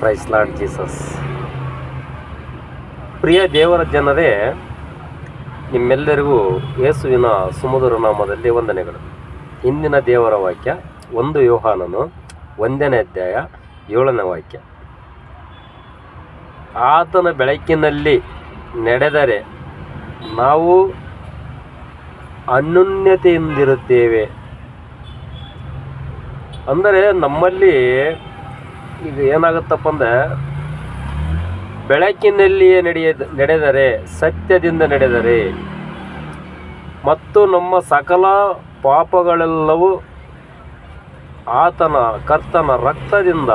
Price lord Jesus ಪ್ರಿಯ ದೇವರ ಜನರೇ, ನಿಮ್ಮೆಲ್ಲರಿಗೂ ಯೇಸುವಿನ ಸುಮಧುರ ನಾಮದಲ್ಲಿ ವಂದನೆಗಳು. ಇಂದಿನ ದೇವರ ವಾಕ್ಯ, ಒಂದು ಯೋಹಾನನು, ಒಂದನೇ ಅಧ್ಯಾಯ, ಏಳನೇ ವಾಕ್ಯ. ಆತನ ಬೆಳಕಿನಲ್ಲಿ ನಡೆದರೆ ನಾವು ಅನ್ಯೋನ್ಯತೆಯಿಂದಿರುತ್ತೇವೆ. ಅಂದರೆ ನಮ್ಮಲ್ಲಿ ಈಗ ಏನಾಗುತ್ತಪ್ಪ ಅಂದರೆ ಬೆಳಕಿನಲ್ಲಿಯೇ ನಡೆಯ ನಡೆದರೆ, ಸತ್ಯದಿಂದ ನಡೆದರೆ ಮತ್ತು ನಮ್ಮ ಸಕಲ ಪಾಪಗಳೆಲ್ಲವೂ ಆತನ, ಕರ್ತನ ರಕ್ತದಿಂದ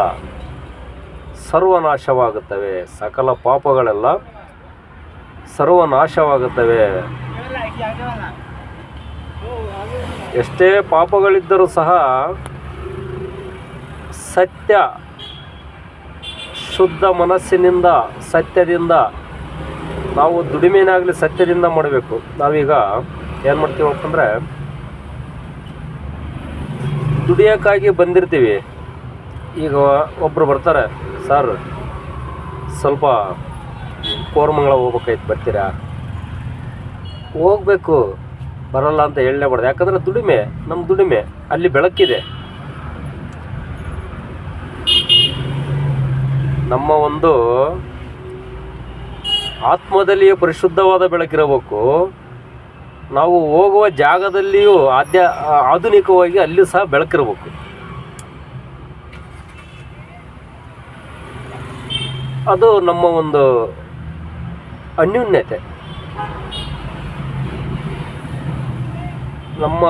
ಸರ್ವನಾಶವಾಗುತ್ತವೆ. ಸಕಲ ಪಾಪಗಳೆಲ್ಲ ಸರ್ವನಾಶವಾಗುತ್ತವೆ. ಎಷ್ಟೇ ಪಾಪಗಳಿದ್ದರೂ ಸಹ ಸತ್ಯ ಶುದ್ಧ ಮನಸ್ಸಿನಿಂದ, ಸತ್ಯದಿಂದ, ನಾವು ದುಡಿಮೆನಾಗಲಿ ಸತ್ಯದಿಂದ ಮಾಡಬೇಕು. ನಾವೀಗ ಏನು ಮಾಡ್ತೀವಿ ಅಂತಂದರೆ, ದುಡಿಯೋಕ್ಕಾಗಿ ಬಂದಿರ್ತೀವಿ. ಈಗ ಒಬ್ಬರು ಬರ್ತಾರೆ, ಸರ್, ಸ್ವಲ್ಪ ಕೋರ್ಮಂಗಳ ಹೋಗ್ಬೇಕಾಯ್ತು, ಬರ್ತೀರಾ? ಹೋಗ್ಬೇಕು, ಬರಲ್ಲ ಅಂತ ಹೇಳಲೇಬಾರ್ದು. ಯಾಕಂದರೆ ದುಡಿಮೆ ನಮ್ಮ ದುಡಿಮೆ, ಅಲ್ಲಿ ಬೆಳಕಿದೆ. ನಮ್ಮ ಒಂದು ಆತ್ಮದಲ್ಲಿಯೂ ಪರಿಶುದ್ಧವಾದ ಬೆಳಕಿರಬೇಕು. ನಾವು ಹೋಗುವ ಜಾಗದಲ್ಲಿಯೂ ಆದ್ಯ, ಆಧುನಿಕವಾಗಿ ಅಲ್ಲಿ ಸಹ ಬೆಳಕಿರಬೇಕು. ಅದು ನಮ್ಮ ಒಂದು ಅನ್ಯೂನ್ಯತೆ. ನಮ್ಮ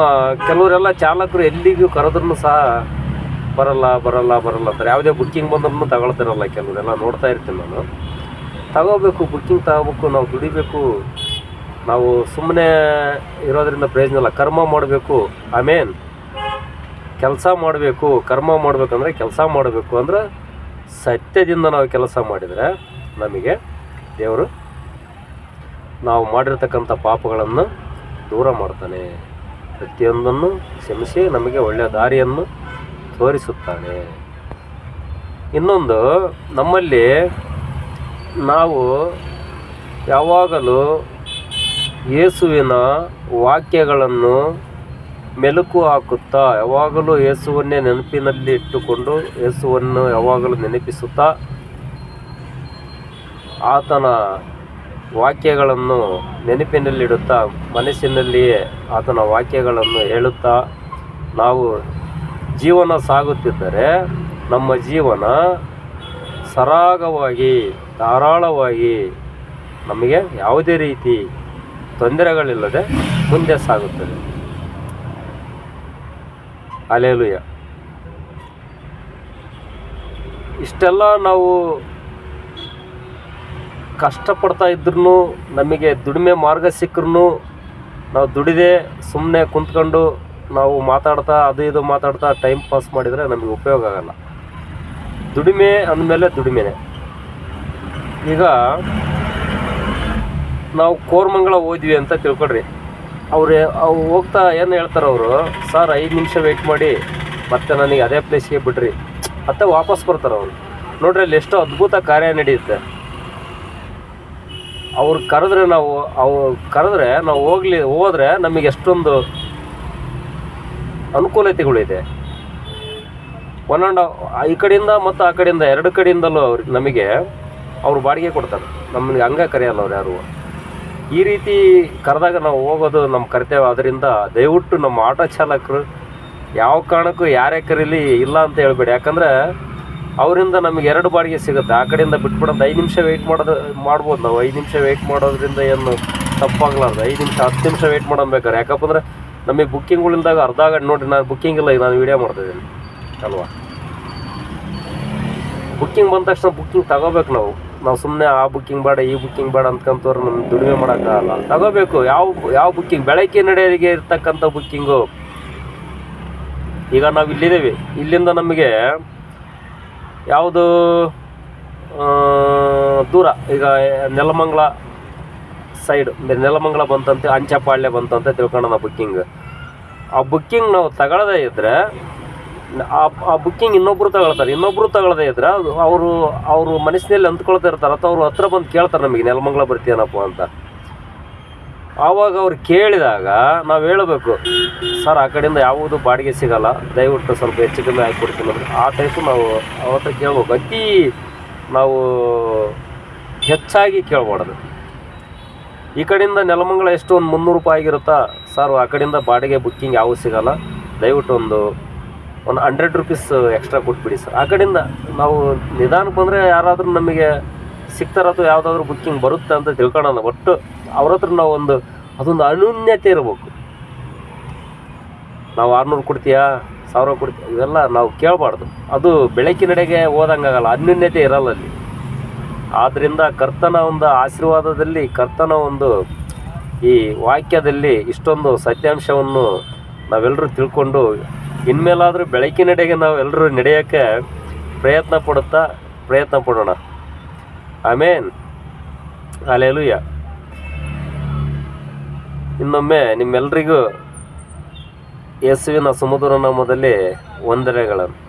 ಕೆಲವರೆಲ್ಲ ಚಾಲಕರು ಎಲ್ಲಿಗೂ ಕರೆದ್ರೂ ಸಹ ಬರಲ್ಲ ಬರಲ್ಲ ಬರಲ್ಲ ಅಂತಾರೆ. ಯಾವುದೇ ಬುಕ್ಕಿಂಗ್ ಬಂದ್ರೂ ತಗೊಳ್ತಿರಲ್ಲ ಕೆಲವರೆಲ್ಲ. ನೋಡ್ತಾ ಇರ್ತೀನಿ ನಾನು. ತಗೋಬೇಕು ಬುಕ್ಕಿಂಗ್ ತಗೋಬೇಕು, ನಾವು ದುಡಿಬೇಕು. ನಾವು ಸುಮ್ಮನೆ ಇರೋದರಿಂದ ಪ್ರಯೋಜನ ಇಲ್ಲ. ಕರ್ಮ ಮಾಡಬೇಕು. ಆಮೇನ್ ಕೆಲಸ ಮಾಡಬೇಕು. ಕರ್ಮ ಮಾಡಬೇಕಂದ್ರೆ ಕೆಲಸ ಮಾಡಬೇಕು ಅಂದ್ರೆ ಸತ್ಯದಿಂದ ನಾವು ಕೆಲಸ ಮಾಡಿದರೆ ನಮಗೆ ದೇವರು ನಾವು ಮಾಡಿರ್ತಕ್ಕಂಥ ಪಾಪಗಳನ್ನು ದೂರ ಮಾಡ್ತಾನೆ. ಪ್ರತಿಯೊಂದನ್ನು ಕ್ಷಮಿಸಿ ನಮಗೆ ಒಳ್ಳೆಯ ದಾರಿಯನ್ನು ತೋರಿಸುತ್ತಾನೆ. ಇನ್ನೊಂದು, ನಮ್ಮಲ್ಲಿ ನಾವು ಯಾವಾಗಲೂ ಯೇಸುವಿನ ವಾಕ್ಯಗಳನ್ನು ಮೆಲುಕು ಹಾಕುತ್ತಾ, ಯಾವಾಗಲೂ ಯೇಸುವನ್ನೇ ನೆನಪಿನಲ್ಲಿ ಇಟ್ಟುಕೊಂಡು, ಯೇಸುವನ್ನು ಯಾವಾಗಲೂ ನೆನಪಿಸುತ್ತಾ, ಆತನ ವಾಕ್ಯಗಳನ್ನು ನೆನಪಿನಲ್ಲಿಡುತ್ತಾ, ಮನಸ್ಸಿನಲ್ಲಿಯೇ ಆತನ ವಾಕ್ಯಗಳನ್ನು ಹೇಳುತ್ತಾ, ನಾವು ಜೀವನ ಸಾಗುತ್ತಿದ್ದರೆ ನಮ್ಮ ಜೀವನ ಸರಾಗವಾಗಿ, ಧಾರಾಳವಾಗಿ ನಮಗೆ ಯಾವುದೇ ರೀತಿ ತೊಂದರೆಗಳಿಲ್ಲದೆ ಮುಂದೆ ಸಾಗುತ್ತದೆ. ಅಲೆಲುಯ ಇಷ್ಟೆಲ್ಲ ನಾವು ಕಷ್ಟಪಡ್ತಾ ಇದ್ರೂ ನಮಗೆ ದುಡಿಮೆ ಮಾರ್ಗ ಸಿಕ್ಕರೂ ನಾವು ದುಡಿದೆ ಸುಮ್ಮನೆ ಕುಂತ್ಕೊಂಡು ನಾವು ಮಾತಾಡ್ತಾ, ಅದು ಇದು ಮಾತಾಡ್ತಾ ಟೈಮ್ ಪಾಸ್ ಮಾಡಿದರೆ ನಮಗೆ ಉಪಯೋಗ ಆಗಲ್ಲ. ದುಡಿಮೆ ಅಂದಮೇಲೆ ದುಡಿಮೆನೆ. ಈಗ ನಾವು ಕೋರ್ಮಂಗಳ ಹೋದ್ವಿ ಅಂತ ತಿಳ್ಕೊಳ್ರಿ. ಅವ್ರು, ಅವು ಹೋಗ್ತಾ ಏನು ಹೇಳ್ತಾರೆ ಅವರು? ಸರ್, ಐದು ನಿಮಿಷ ವೆಯ್ಟ್ ಮಾಡಿ, ಮತ್ತೆ ನನಗೆ ಅದೇ ಪ್ಲೇಸ್ಗೆ ಬಿಡ್ರಿ. ಮತ್ತೆ ವಾಪಸ್ ಬರ್ತಾರೆ ಅವರು. ನೋಡ್ರಿ, ಅಲ್ಲಿ ಎಷ್ಟೋ ಅದ್ಭುತ ಕಾರ್ಯ ನಡೆಯುತ್ತೆ. ಅವ್ರು ಕರೆದ್ರೆ ನಾವು, ಅವ್ರು ಕರೆದ್ರೆ ನಾವು ಹೋಗ್ಲಿ, ಹೋದ್ರೆ ನಮಗೆ ಎಷ್ಟೊಂದು ಅನುಕೂಲತೆಗಳಿದೆ ಒನ್ ಆ್ಯಂಡ್ ಈ ಕಡೆಯಿಂದ ಮತ್ತು ಆ ಕಡೆಯಿಂದ ಎರಡು ಕಡೆಯಿಂದಲೂ ಅವ್ರಿಗೆ ನಮಗೆ ಅವರು ಬಾಡಿಗೆ ಕೊಡ್ತಾರೆ. ನಮಗೆ ಹಂಗೆ ಕರೆಯಲ್ಲ ಅವ್ರು ಯಾರು. ಈ ರೀತಿ ಕರೆದಾಗ ನಾವು ಹೋಗೋದು ನಮ್ಮ ಕರ್ತವ್ಯ. ಅದರಿಂದ ದಯವಿಟ್ಟು ನಮ್ಮ ಆಟೋ ಚಾಲಕರು ಯಾವ ಕಾರಣಕ್ಕೂ ಯಾರೇ ಕರೀಲಿ ಇಲ್ಲ ಅಂತ ಹೇಳ್ಬೇಡಿ. ಯಾಕಂದರೆ ಅವರಿಂದ ನಮಗೆ ಎರಡು ಬಾಡಿಗೆ ಸಿಗುತ್ತೆ. ಆ ಕಡೆಯಿಂದ ಬಿಟ್ಬಿಡೋದು ಐದು ನಿಮಿಷ ವೆಯ್ಟ್ ಮಾಡೋದು ಮಾಡ್ಬೋದು ನಾವು. ಐದು ನಿಮಿಷ ವೆಯ್ಟ್ ಮಾಡೋದ್ರಿಂದ ಏನು ತಪ್ಪಾಗ್ಲಾರ್ದು. ಐದು ನಿಮಿಷ ಹತ್ತು ನಿಮಿಷ ವೆಯ್ಟ್ ಮಾಡೋದು ಯಾಕಪ್ಪ ಯಾಕಪ್ಪಂದ್ರೆ ನಮಗೆ ಬುಕ್ಕಿಂಗ್ಗಳಿಲ್ದಾಗ ಅರ್ಧ ಗಂಟೆ, ನೋಡಿರಿ, ನಾನು ಬುಕ್ಕಿಂಗ್ ಇಲ್ಲ, ಈಗ ನಾನು ವೀಡಿಯೋ ಮಾಡ್ತಿದ್ದೀನಿ. ಅಲ್ವಾ? ಬುಕ್ಕಿಂಗ್ ಬಂದ ತಕ್ಷಣ ಬುಕ್ಕಿಂಗ್ ತಗೋಬೇಕು ನಾವು. ನಾವು ಸುಮ್ಮನೆ ಆ ಬುಕ್ಕಿಂಗ್ ಬೇಡ, ಈ ಬುಕ್ಕಿಂಗ್ ಬೇಡ ಅಂದ್ಕೊಂತವ್ರು ನಮ್ಮ ದುಡಿಮೆ ಮಾಡೋಕ್ಕಾಗಲ್ಲ. ತಗೋಬೇಕು, ಯಾವ ಯಾವ ಬುಕ್ಕಿಂಗ್ ಬೆಳಗ್ಗೆ ನಡೆಯೋರಿಗೆ ಇರ್ತಕ್ಕಂಥ ಬುಕ್ಕಿಂಗು ಈಗ ನಾವು ಇಲ್ಲಿದ್ದೀವಿ. ಇಲ್ಲಿಂದ ನಮಗೆ ಯಾವುದು ದೂರ, ಈಗ ನೆಲಮಂಗಲ ಸೈಡ್ ನೆಲಮಂಗಲ ಬಂತಂತೆ ಅಂಚಪಾಳ್ಯ ಬಂತಂತೆ ತಿಳ್ಕೊಳ್ಳೋಣ ಬುಕ್ಕಿಂಗ್ ಆ ಬುಕ್ಕಿಂಗ್ ನಾವು ತಗೊಳ್ಳದೇ ಇದ್ದರೆ ಆ ಬುಕ್ಕಿಂಗ್ ಇನ್ನೊಬ್ರು ತಗೊಳ್ತಾರೆ. ಇನ್ನೊಬ್ರು ತಗೊಳ್ಳದೇ ಇದ್ರೆ ಅವರು ಅವರು ಮನಸ್ಸಿನಲ್ಲಿ ಅಂದ್ಕೊಳ್ತಾ ಇರ್ತಾರೆ, ಅಥವಾ ಅವ್ರು ಹತ್ರ ಬಂದು ಕೇಳ್ತಾರೆ ನಮಗೆ ನೆಲಮಂಗಲ ಬರ್ತೀಯನಪ್ಪ ಅಂತ. ಆವಾಗ ಅವ್ರು ಕೇಳಿದಾಗ ನಾವು ಹೇಳಬೇಕು ಸರ್ ಆ ಕಡೆಯಿಂದ ಯಾವುದು ಬಾಡಿಗೆ ಸಿಗಲ್ಲ. ದಯವಿಟ್ಟು ಸ್ವಲ್ಪ ಹೆಚ್ಚು ಕಮ್ಮಿ ಹಾಕಿ ಕೊಡ್ತೀನಿ ಅಂದ್ರೆ ಆ ಟೈಪು ನಾವು ಅವತ್ತ ಕೇಳ್ಬೋದು ಅತಿ ನಾವು ಹೆಚ್ಚಾಗಿ ಕೇಳ್ಬಾರ್ದು. ಈ ಕಡೆಯಿಂದ ನೆಲಮಂಗಲ ಎಷ್ಟು ಒಂದು ಮುನ್ನೂರು ರೂಪಾಯಿ ಆಗಿರುತ್ತಾ? ಸರ್ ಆ ಕಡೆಯಿಂದ ಬಾಡಿಗೆ ಬುಕ್ಕಿಂಗ್ ಯಾವೂ ಸಿಗೋಲ್ಲ. ದಯವಿಟ್ಟು ಒಂದು ಒಂದು ಹಂಡ್ರೆಡ್ ರುಪೀಸ್ ಎಕ್ಸ್ಟ್ರಾ ಕೊಟ್ಬಿಡಿ ಸರ್. ಆ ಕಡೆಯಿಂದ ನಾವು ನಿಧಾನಕ್ಕೆ ಬಂದರೆ ಯಾರಾದರೂ ನಮಗೆ ಸಿಗ್ತಾರ ಅಥವಾ ಯಾವುದಾದ್ರೂ ಬುಕ್ಕಿಂಗ್ ಬರುತ್ತೆ ಅಂತ ತಿಳ್ಕೊಳ್ಳೋಣ. ಒಟ್ಟು ಅವ್ರ ಹತ್ರ ನಾವು ಒಂದು, ಅದೊಂದು ಅನ್ಯೂನ್ಯತೆ ಇರಬೇಕು. ನಾವು ಆರುನೂರು ಕೊಡ್ತೀಯಾ? ಸಾವಿರ ಕೊಡ್ತೀಯ? ಇವೆಲ್ಲ ನಾವು ಕೇಳಬಾರ್ದು. ಅದು ಬೆಳಕಿನಡೆಗೆ ಹೋದಂಗಾಗಲ್ಲ. ಅನ್ಯೂನ್ಯತೆ ಇರಲ್ಲ ಅಲ್ಲಿ. ಆದ್ದರಿಂದ ಕರ್ತನ ಒಂದು ಆಶೀರ್ವಾದದಲ್ಲಿ, ಕರ್ತನ ಒಂದು ಈ ವಾಕ್ಯದಲ್ಲಿ ಇಷ್ಟೊಂದು ಸತ್ಯಾಂಶವನ್ನು ನಾವೆಲ್ಲರೂ ತಿಳ್ಕೊಂಡು, ಇನ್ಮೇಲಾದರೂ ಬೆಳಕಿನೆಡೆಗೆ ನಾವೆಲ್ಲರೂ ನಡೆಯೋಕ್ಕೆ ಪ್ರಯತ್ನ ಪಡುತ್ತಾ ಪ್ರಯತ್ನ ಪಡೋಣ. ಆಮೇನ್. ಅಲೆಲುಯ್ಯ ಇನ್ನೊಮ್ಮೆ ನಿಮ್ಮೆಲ್ಲರಿಗೂ ಯೇಸುವಿನ ಸಮುದ್ರ ನಾಮದಲ್ಲಿ ವಂದನೆಗಳನ್ನು